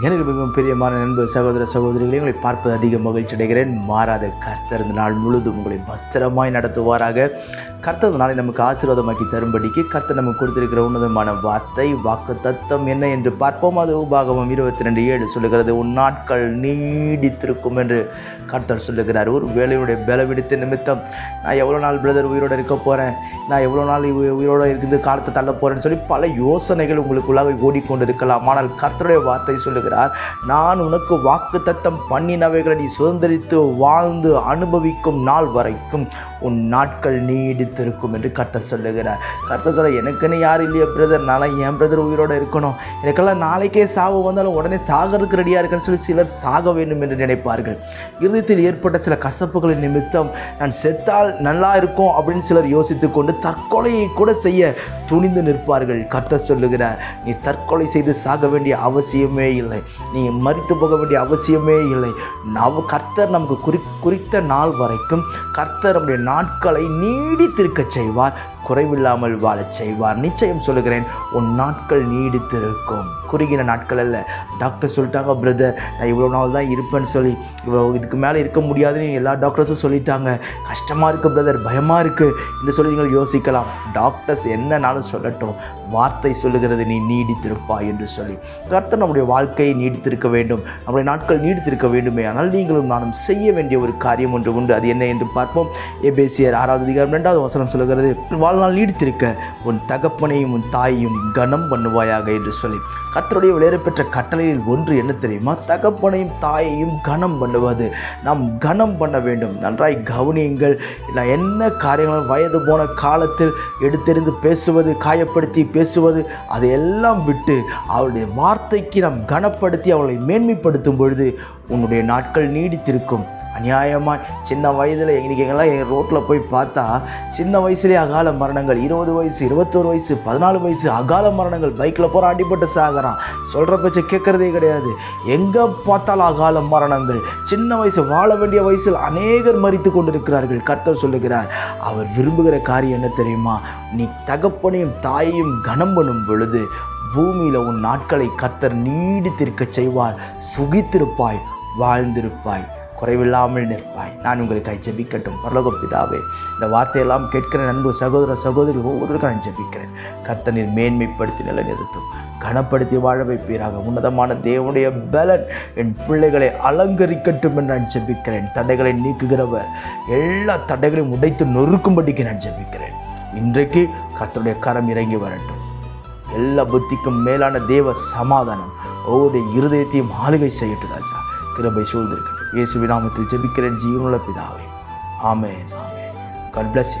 எனக்கு மிகவும் பிரியமான நண்பர் சகோதர சகோதரிகளை உங்களை பார்ப்பது அதிக மகிழ்ச்சி அடைகிறேன். மாறாத கர்த்தர் இந்த நாள் முழுதும் உங்களை பத்திரமாய் நடத்துவாராக. கர்த்தர் நாளை நமக்கு ஆசீர்வாதமாக்கி தரும்படிக்கு கர்த்தர் நமக்கு கொடுத்திருக்கிற உன்னதமான வார்த்தை வாக்கு தத்தம் என்ன என்று பார்ப்போம். அது உபாகமம் இருபத்தி ரெண்டு ஏழு சொல்லுகிறது உன் நாட்கள் நீடித்திருக்கும் என்று கர்த்தர் சொல்லுகிறார். ஒரு வேலையுடைய பலவிடுத்த நிமித்தம் நான் எவ்வளோ நாள் பிரதர் உயிரோடு இருக்க போகிறேன் நான் எவ்வளோ நாள் உயிரோடு உயிரோட இருந்து காலத்தை தள்ள போகிறேன்னு சொல்லி பல யோசனைகள் உங்களுக்குள்ளாக ஓடிக்கொண்டிருக்கலாம் ஆனால் கர்த்தருடைய வார்த்தை சொல்லுகிறார் நான் உனக்கு வாக்கு தத்தம் பண்ணினவைகளை நீ சுதந்திரித்து வாழ்ந்து அனுபவிக்கும் நாள் வரைக்கும் உன் நாட்கள் நீடி நிலைத்திருக்கும் என்று கர்த்தர் சொல்லுகிறார். கர்த்தர் சொல்ல எனக்குன்னு யாரும் இல்லையா பிரதர். நாளை என் பிரதர் உயிரோட இருக்கணும். எனக்கெல்லாம் நாளைக்கே சாவு வந்தாலும் உடனே சாகிறதுக்கு ரெடியாக இருக்குன்னு சொல்லி சிலர் சாக வேண்டும் என்று நினைப்பார்கள். இருதயத்தில் ஏற்பட்ட சில கசப்புகளின் நிமித்தம் நான் செத்தால் நல்லா இருக்கும் அப்படின்னு சிலர் யோசித்து கொண்டு தற்கொலையை கூட செய்ய துணிந்து நிற்பார்கள். கர்த்தர் சொல்லுகிறார் நீ தற்கொலை செய்து சாக வேண்டிய அவசியமே இல்லை. நீ மறித்து போக வேண்டிய அவசியமே இல்லை. நவ கர்த்தர் நமக்கு குறி குறித்த நாள் வரைக்கும் கர்த்தர் நம்முடைய நாட்களை நீடித்திருக்கச் செய்வார். குறைவில்லாமல் வாழச் செய்வார். நிச்சயம் சொல்லுகிறேன் உன் நாட்கள் நீடித்திருக்கும். குறுகின நாட்கள் அல்ல. டாக்டர் சொல்லிட்டாங்க பிரதர் நான் இவ்வளோ நாள் தான் இருப்பேன்னு சொல்லி இவ்வளோ இதுக்கு மேலே இருக்க முடியாதுன்னு எல்லா டாக்டர்ஸும் சொல்லிட்டாங்க. கஷ்டமாக இருக்குது பிரதர் பயமாக இருக்குது என்று சொல்லி நீங்கள் யோசிக்கலாம். டாக்டர்ஸ் என்னனாலும் சொல்லட்டும். வார்த்தை சொல்லுகிறது நீ நீடித்திருப்பாய் என்று சொல்லி. கர்த்தர் நம்முடைய வாழ்க்கையை நீடித்திருக்க வேண்டும். நம்முடைய நாட்கள் நீடித்திருக்க வேண்டுமே. ஆனால் நீங்களும் நானும் செய்ய வேண்டிய ஒரு காரியம் ஒன்று உண்டு. அது என்ன என்று பார்ப்போம். எபேசியர் ஆறாவது அதிகாரம் ரெண்டாவது வசனம் சொல்லுகிறது வாழ் நாள் நீடித்திருக்க உன் தகப்பனையும் உன் தாயையும் கனம் பண்ணுவாயாக என்று சொல்லி. கத்தருடைய விளையாடப்பெற்ற கட்டளையில் ஒன்று என்ன தெரியுமா? தகப்பனையும் தாயையும் கனம் பண்ணுவது. நாம் கனம் பண்ண வேண்டும். நன்றாய் கவனியுங்கள். நான் என்ன காரியங்களும் வயது போன காலத்தில் எடுத்தெறிந்து பேசுவது காயப்படுத்தி பேசுவது அதையெல்லாம் விட்டு அவருடைய வார்த்தைக்கு நாம் கனப்படுத்தி அவளை மேன்மைப்படுத்தும் பொழுது உன்னுடைய நாட்கள் நீடித்திருக்கும். அநியாயமாக சின்ன வயதில் இன்னைக்கு என் ரோட்டில் போய் பார்த்தா சின்ன வயசுலேயே அகால மரணங்கள் இருபது வயசு இருபத்தோரு வயசு பதினாலு வயசு அகால மரணங்கள் பைக்கில் போகிற அடிபட்டு சாகிறான். சொல்கிற பேச்சை கேட்குறதே கிடையாது. எங்கே பார்த்தாலும் அகால மரணங்கள்? சின்ன வயசு வாழ வேண்டிய வயசில் அநேகர் மறித்து கொண்டிருக்கிறார்கள் கர்த்தர் சொல்லுகிறார். அவர் விரும்புகிற காரியம் என்ன தெரியுமா? நீ தகப்பனையும் தாயையும் கனம் பண்ணும் பொழுது பூமியில் உன் நாட்களை கர்த்தர் நீடித்திருக்க செய்வார் சுகித்திருப்பாய் வாழ்ந்திருப்பாய். குறைவில்லாமல் நிற்பாய். நான் உங்களுக்காய் ஜெபிக்கட்டும். பரலோக பிதாவே இந்த வார்த்தையெல்லாம் கேட்கிற நண்பு சகோதர சகோதரி ஒவ்வொருவருக்கும் நான் ஜெபிக்கிறேன். கர்த்தனில் மேன்மைப்படுத்தி நிலைநிறுத்தும். கனப்படுத்தி வாழ வைப்பீராக. உன்னதமான தேவனுடைய பலன் என் பிள்ளைகளை அலங்கரிக்கட்டும் என்று நான் ஜெபிக்கிறேன். தடைகளை நீக்குகிறவர் எல்லா தடைகளையும் உடைத்து நொறுக்கும்படிக்கு நான் ஜெபிக்கிறேன். இன்றைக்கு கர்த்தருடைய கரம் இறங்கி வரட்டும். எல்லா புத்திக்கும் மேலான தேவ சமாதானம் ஒவ்வொரு இருதயத்தையும் ஆளுகை செய்யட்டும் ராஜா. கிருபை சூழ்ந்திருக்கேன் இயேசு நாமத்தில் ஜெபிக்கிறேன் ஜீவனுள்ள பிதாவே. ஆமே ஆமென் கட் பிளஸ்